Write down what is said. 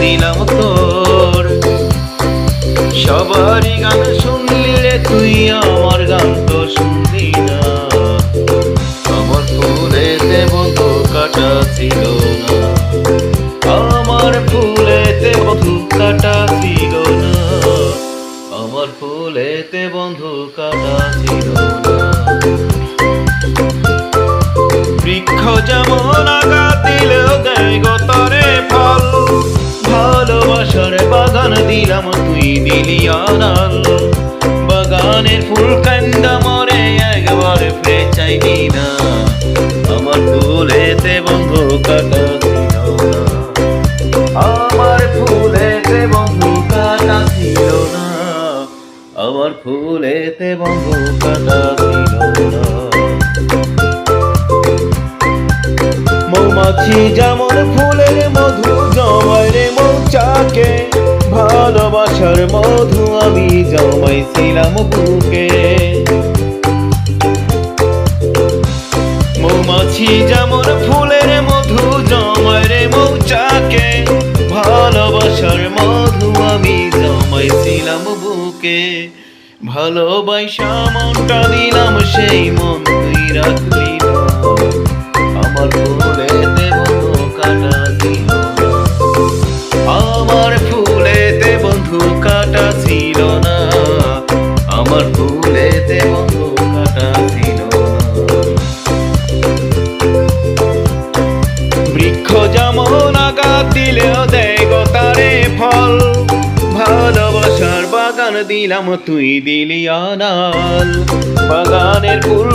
দিলাম তোর। সবারই গান শুনলি রে তুই আমার গান তো শুনলি না। আমার ফুলেতে বন্ধু কাটা ছিল না। আমার ফুলেতে বন্ধু কাটা ছিল না। আমার ফুলেতে বন্ধু কাটা ছিল না। বৃক্ষ যেমন আঘাত দিলেও দেয় গো তরে ফল ভালোবাসার বাগান দিলাম তুই দিলি আনাল বাগানের ফুল কান্দা মরে একবার ফিরে চাইলি না আমার ফুলেতে বন্ধু কাটা আমার ফুলেতে বন্ধু কাটা ছিল না। আমার ফুলেতে বন্ধু কাটা ছিল না। মৌমাছি যেমন ফুলের মধু জমায় রে মৌচাকে। ভালোবাসার মধু আমি জমাইছিলাম বুকে। মৌমাছি যেমন ফুলের মধু জমায় রে মৌচাকে। ভালোবাসার মধু আমি জমাইছিলাম বুকে। ভালোবাসা মনটা দিলাম সেই মন তুই রাখলি যেমন আঘাত দিলেও দেয় গো তারে ফল। ভালোবাসার বাগান দিলাম, তুই দিলি অনাল। বাগানের ফুল